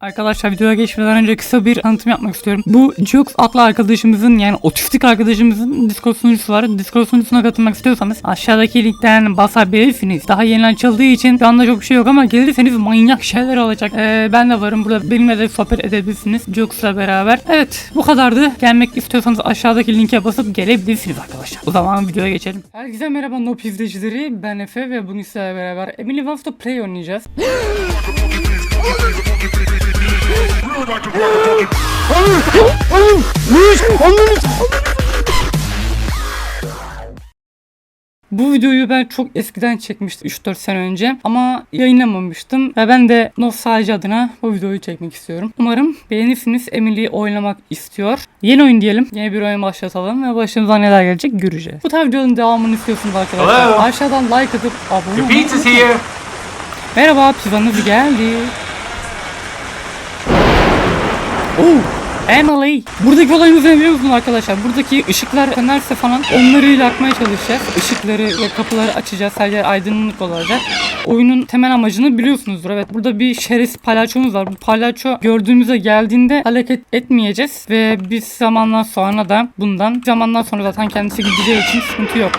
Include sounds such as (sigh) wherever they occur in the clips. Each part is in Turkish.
Arkadaşlar videoya geçmeden önce kısa bir tanıtım yapmak istiyorum. Bu Jux adlı arkadaşımızın yani otistik arkadaşımızın Discord sunucusu var. Discord sunucusuna katılmak istiyorsanız aşağıdaki linkten basabilirsiniz. Daha yeni açıldığı için şu anda çok bir şey yok ama gelirseniz manyak şeyler olacak. Ee, ben de varım burada benimle de sohbet edebilirsiniz Jux'la beraber. Evet bu kadardı. Gelmek istiyorsanız aşağıdaki linke basıp gelebilirsiniz arkadaşlar. O zaman videoya geçelim. Herkese merhaba Nop izleyicileri. Ben Efe ve bugün sizlerle beraber Emily Wants to Play oynayacağız. (laughs) Bu videoyu ben çok eskiden çekmiştim 3-4 sene önce ama yayınlamamıştım ve ben de nostalji adına bu videoyu çekmek istiyorum. Umarım beğenirsiniz. Emily'yi oynamak istiyor. Yeni oyun diyelim. Yeni bir oyun başlatalım ve başımıza neler gelecek göreceğiz. Bu tarz videonun devamını istiyorsunuz arkadaşlar. Hello. Aşağıdan like atıp abone olmayı unutmayın. Merhaba pizzanız geldi. Oo, Emily. Buradaki olayımız ne biliyor musunuz arkadaşlar? Buradaki ışıklar fenerse falan onları yakmaya çalışacağız. Işıkları ve kapıları açacağız. Her yer aydınlık olacak. Oyunun temel amacını biliyorsunuzdur. Evet burada bir şerefsiz palyaçomuz var. Bu palyaço gördüğümüze geldiğinde hareket etmeyeceğiz. Ve bir zamandan sonra da bundan zamandan sonra zaten kendisi gideceği için sıkıntı yok.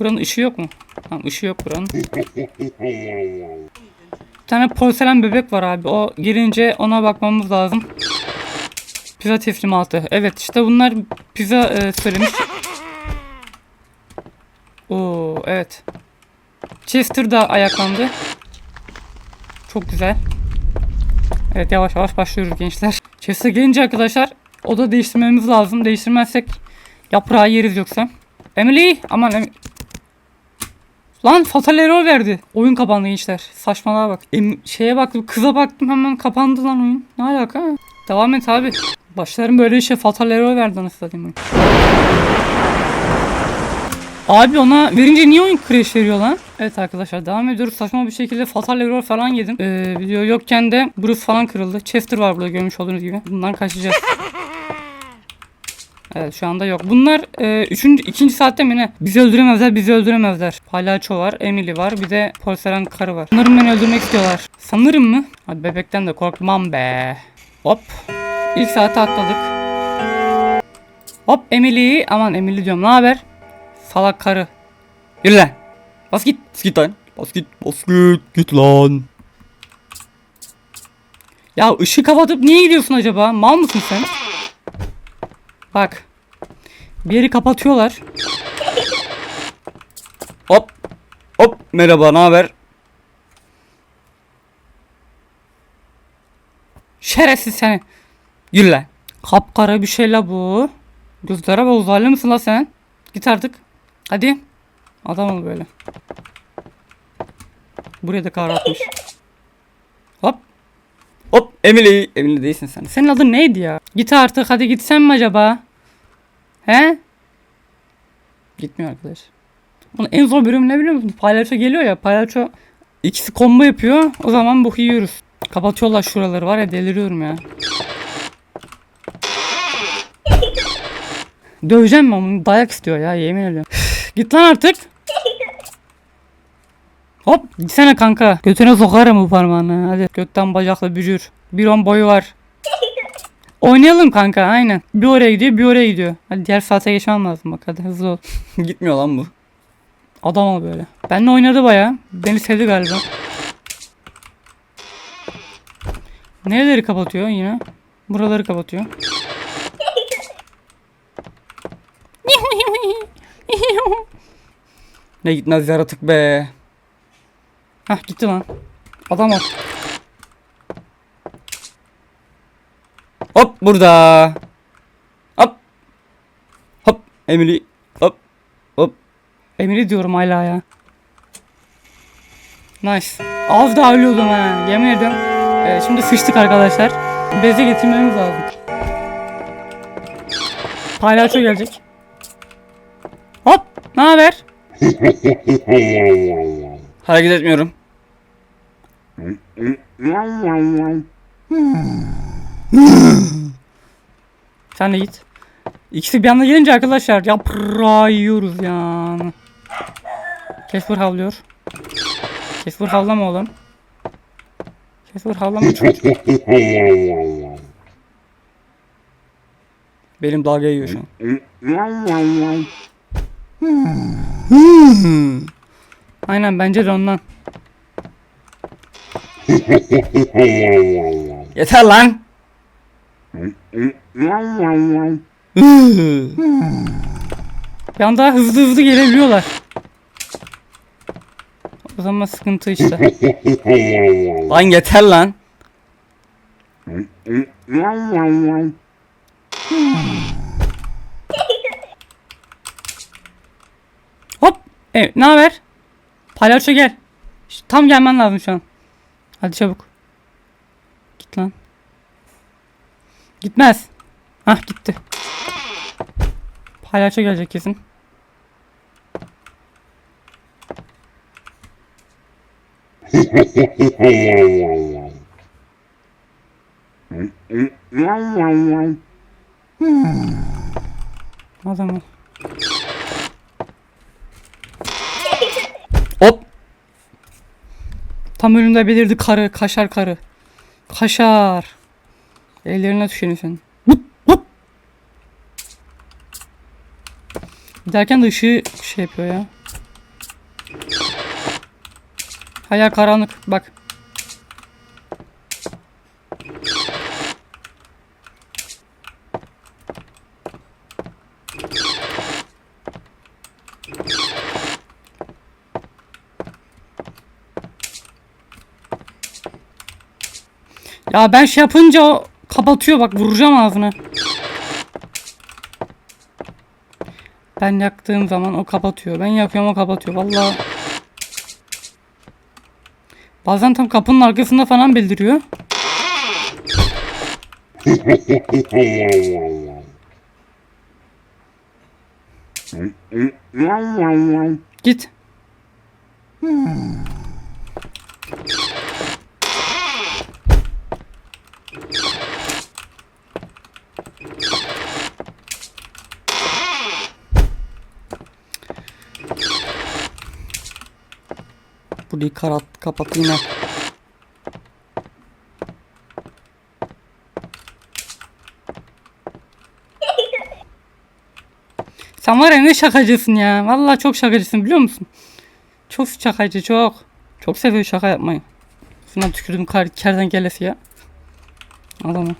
Buranın ışığı yok mu? Tamam ışığı yok buranın. (laughs) Tane porselen bebek var abi. O girince ona bakmamız lazım. Pizza teslimatı. Evet işte bunlar pizza e, söylemiş. Oo evet. Chester da ayaklandı. Çok güzel. Evet yavaş yavaş başlıyoruz gençler. Chester gelince arkadaşlar oda değiştirmemiz lazım. Değiştirmezsek yaprağı yeriz yoksa. Emily aman Em- Lan fatal error verdi. Oyun kapandı gençler. Saçmalığa bak. Em- şeye baktım kıza baktım hemen kapandı lan oyun. Ne alaka? Devam et abi. Başlarım böyle işe fatal error verdi anasını satayım. Abi ona verince niye oyun crash veriyor lan? Evet arkadaşlar devam ediyoruz. Saçma bir şekilde fatal error falan yedim. Ee, video yokken de Bruce falan kırıldı. Chester var burada görmüş olduğunuz gibi. Bundan kaçacağız. Evet şu anda yok. Bunlar e, üçüncü, ikinci saatte mi ne? Bizi öldüremezler, bizi öldüremezler. Palyaço var, Emily var, bir de porselen karı var. Sanırım beni öldürmek istiyorlar. Sanırım mı? Hadi bebekten de korkmam be. Hop. İlk saate atladık. Hop Emily. Aman Emily diyorum. Ne haber? Salak karı. Yürü lan. Bas git. Bas git lan. Bas git. Bas git. Git lan. Ya ışığı kapatıp niye gidiyorsun acaba? Mal mısın sen? Bak. Bir yeri kapatıyorlar. Hop. Hop. Merhaba, ne haber? Şerefsiz seni. Yürü lan. Kapkara bir şey la bu. Gözlere bak uzaylı mısın la sen? Git artık. Hadi. Adam ol böyle. Buraya da kar atmış. Hop. Hop Emily. Emily değilsin sen. Senin adın neydi ya? Git artık hadi gitsen mi acaba? He? Gitmiyor arkadaş. Bunun en zor bölümü ne biliyor musun? Palyaço geliyor ya. Palyaço ikisi combo yapıyor. O zaman bu yiyoruz. Kapatıyorlar şuraları var ya deliriyorum ya. Döveceğim ben onu. Dayak istiyor ya yemin ediyorum. Git lan artık. Hop gitsene kanka. Götüne sokarım bu parmağını. Hadi götten bacakla bücür. Bir on boyu var. (laughs) Oynayalım kanka aynen. Bir oraya gidiyor bir oraya gidiyor. Hadi diğer saate geçmem lazım bak hadi hızlı ol. (laughs) Gitmiyor lan bu. Adam ol böyle. Benle oynadı baya. Beni sevdi galiba. Nereleri kapatıyor yine? Buraları kapatıyor. (laughs) ne gitmez yaratık be. Hah gitti lan. Adam ol. Hop burada. Hop. Hop Emily. Hop. Hop. Emily diyorum hala ya. Nice. Az daha ölüyordum ha. Yemin ediyorum. Ee, şimdi sıçtık arkadaşlar. Beze getirmemiz lazım. Palyaço gelecek. Hop. Ne haber? (laughs) Hareket etmiyorum. Sen de git. İkisi bir anda gelince arkadaşlar yaprağı yiyoruz yani. Kesper havlıyor. Kesper havlama oğlum. Casper havlama. Benim dalga yiyor şu an. Hmm. Aynen bence de ondan. Yeter lan. Bir anda hızlı hızlı gelebiliyorlar. O zaman sıkıntı işte. Lan yeter lan. Hop. Evet ne haber? Palyaço gel. Tam gelmen lazım şu an. Hadi çabuk. Git lan. Gitmez. Hah gitti. Palyaço gelecek kesin. (laughs) Adam ol. Hop. Tam önünde belirdi karı, kaşar karı. Kaşar. Ellerine. Hıp, hıp. Giderken de ışığı şey yapıyor ya. Hayal karanlık bak. Ya ben şey yapınca o kapatıyor bak vuracağım ağzına. Ben yaktığım zaman o kapatıyor. Ben yakıyorum o kapatıyor. Vallahi. Bazen tam kapının arkasında falan bildiriyor. (laughs) Git. Burayı karat kapat yine. Sen var ya ne şakacısın ya. Vallahi çok şakacısın biliyor musun? Çok şakacı çok. Çok seviyor şaka yapmayı. Şuna tükürdüm kar kertenkelesi ya. Adamı.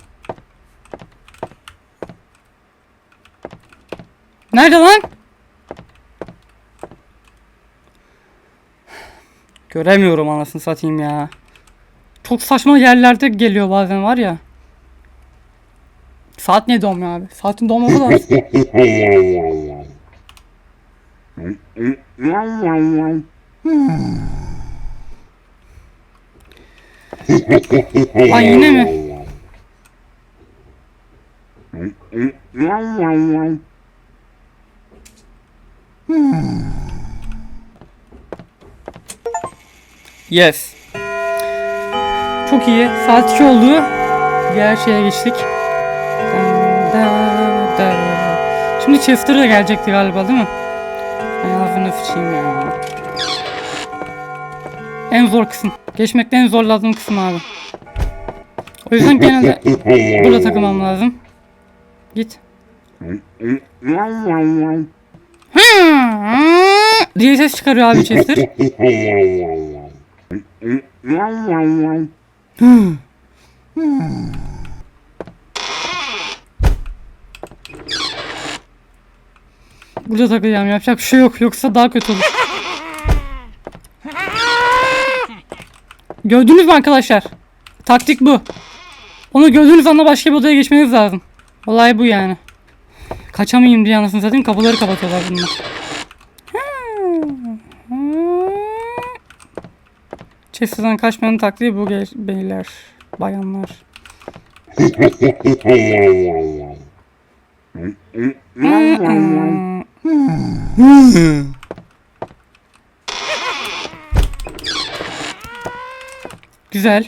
Nerede lan? Göremiyorum anasını satayım ya. Çok saçma yerlerde geliyor bazen var ya. Saat niye dolmuyor abi? Saatin dolması lazım. Ay yine mi? (laughs) Yes. Çok iyi. Saat 2 oldu. Diğer şeye geçtik. Da, da, da. Şimdi Chester de gelecekti galiba değil mi? Ağzını sıçayım ya. En zor kısım. Geçmekte en zorladığım kısım abi. O yüzden genelde burada takılmam lazım. Git. diye ses çıkarıyor abi Chester. Burada takılacağım yapacak bir şey yok yoksa daha kötü olur. Gördünüz mü arkadaşlar? Taktik bu. Onu gördüğünüz anda başka bir odaya geçmeniz lazım. Olay bu yani. Kaçamayayım diye anasını satayım kapıları kapatıyorlar bunlar. Chester'dan kaçmanın taktiği bu beyler, bayanlar. Güzel.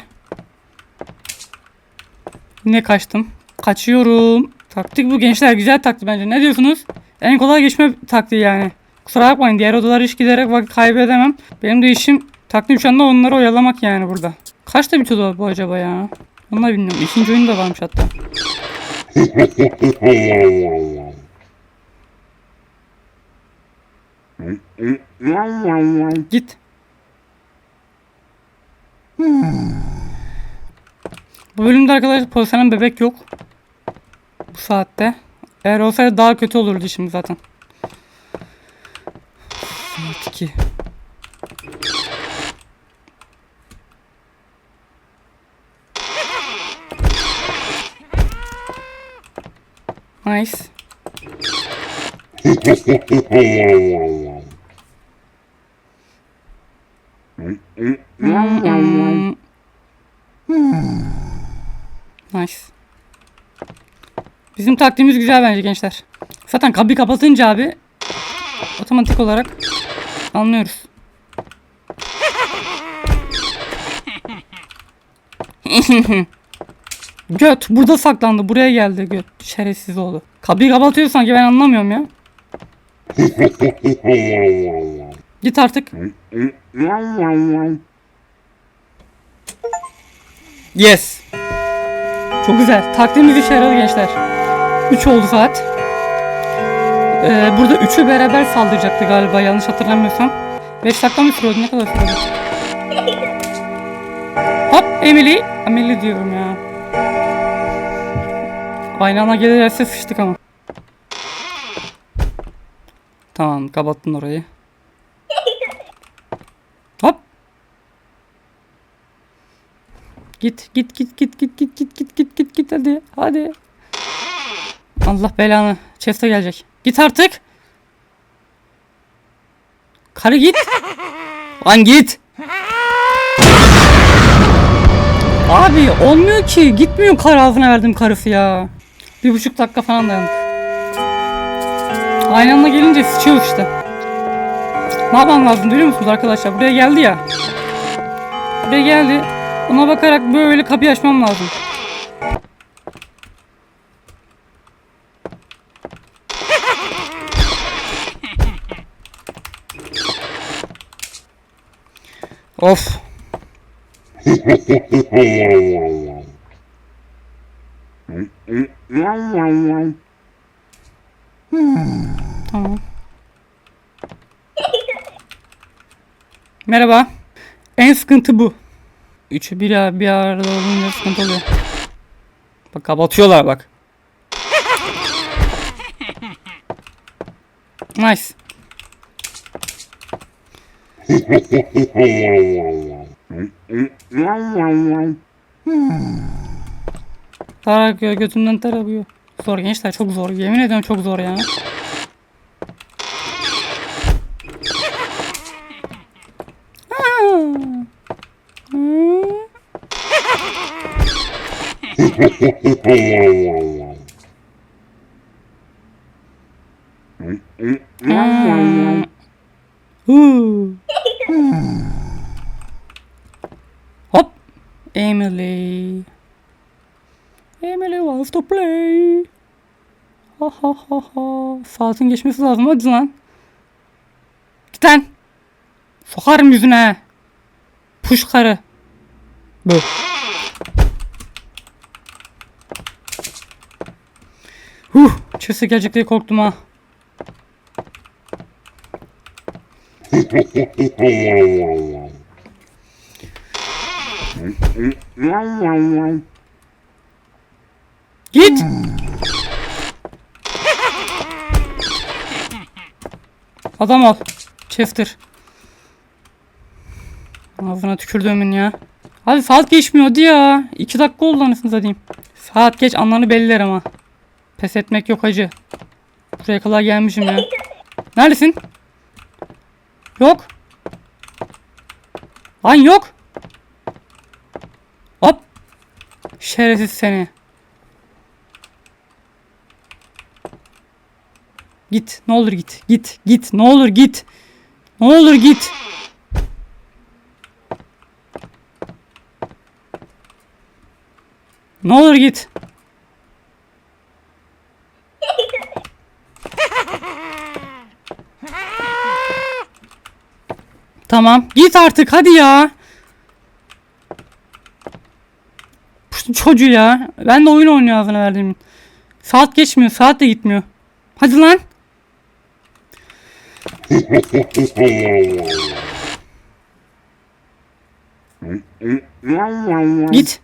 Yine kaçtım. Kaçıyorum. Taktik bu gençler güzel taktik bence. Ne diyorsunuz? En kolay geçme taktiği yani. Kusura bakmayın diğer odalara hiç giderek vakit kaybedemem. Benim de işim taktiğim şu anda onları oyalamak yani burada. Kaçta bitiyordu bu acaba ya? Onu da bilmiyorum. İkinci oyun da varmış hatta. Git. Bu bölümde arkadaşlar profesyonel bebek yok. Bu saatte. Eğer olsaydı daha kötü olurdu şimdi zaten. Saat 2. Nice. Hmm. Nice. Bizim taktiğimiz güzel bence gençler. Zaten kapıyı kapatınca abi otomatik olarak anlıyoruz. (laughs) Göt burada saklandı. Buraya geldi göt. Şerefsiz oğlu. Kapıyı kapatıyor sanki ben anlamıyorum ya. (laughs) Git artık. Yes. Çok güzel. Taktiğimiz işe yaradı gençler. 3 oldu saat. Ee, burada üçü beraber saldıracaktı galiba yanlış hatırlamıyorsam. 5 dakika mı sürüyordu? Ne kadar sürüyordu? (laughs) Hop Emily. Emily diyorum ya. Anda gelirse sıçtık ama. Tamam kapattın orayı. Hop. Git git git git git git git git git git git hadi hadi. Allah belanı. Chest'e gelecek. Git artık. Karı git. Lan git. Abi olmuyor ki. Gitmiyor kar ağzına verdim karısı ya. Bir buçuk dakika falan dayandık. Aynı anda gelince sıçıyor işte. Ne yapmam lazım biliyor musunuz arkadaşlar? Buraya geldi ya. Buraya geldi. Ona bakarak böyle kapıyı açmam lazım. Of. (laughs) Tamam. Merhaba. En sıkıntı bu. Üçü bir, bir arada olunca sıkıntı oluyor. Bak kapatıyorlar bak. Nice. Tarak gö götümden ter akıyor. Zor gençler çok zor. Yemin ediyorum çok zor ya. (laughs) Huu. Hop. Emily. Emily wants to play. Ha ha ha ha. Saatin geçmesi lazım hadi lan. Git lan. Sokarım yüzüne. Puş karı. Bu. Huh. Çöse gelecek diye korktum ha. (laughs) Git. Adam ol. Chester. Ağzına tükürdüğümün ya. Hadi saat geçmiyordu ya. İki dakika oldu anasını satayım. Saat geç anlarını belliler ama. Pes etmek yok hacı. Buraya kadar gelmişim ya. Neredesin? Yok. Lan yok. Hop. Şerefsiz seni. Git. Ne olur git. Git. Git. Ne olur git. Ne olur git. Ne olur git. Tamam. Git artık hadi ya. çocuğu ya. Ben de oyun oynuyor ağzına verdiğim. Saat geçmiyor. Saat de gitmiyor. Hadi lan. Git.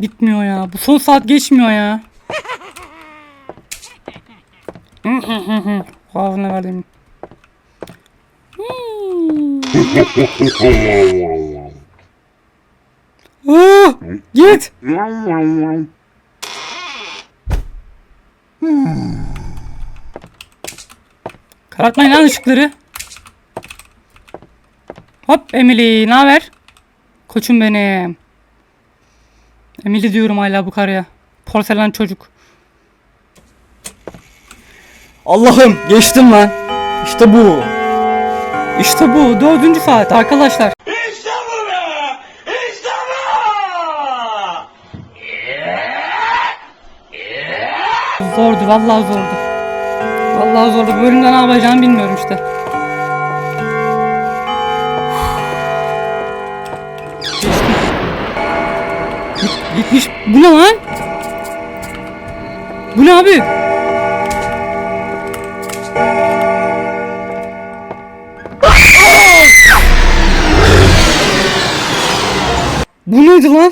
Gitmiyor ya. Bu son saat geçmiyor ya. Ağzına verdiğim. Aa, git. Karartmayın lan ışıkları. Hop Emily ne haber? Koçum benim. Emily diyorum hala bu karıya. Porselen çocuk. Allah'ım geçtim lan. İşte bu. İşte bu. Dördüncü saat arkadaşlar. İşte bu be! İşte bu! Zordu vallahi zordu. Vallahi zordu. Bu bölümde ne yapacağımı bilmiyorum işte. Gitmiş. Bu ne lan? Bu ne abi? Bu neydi lan?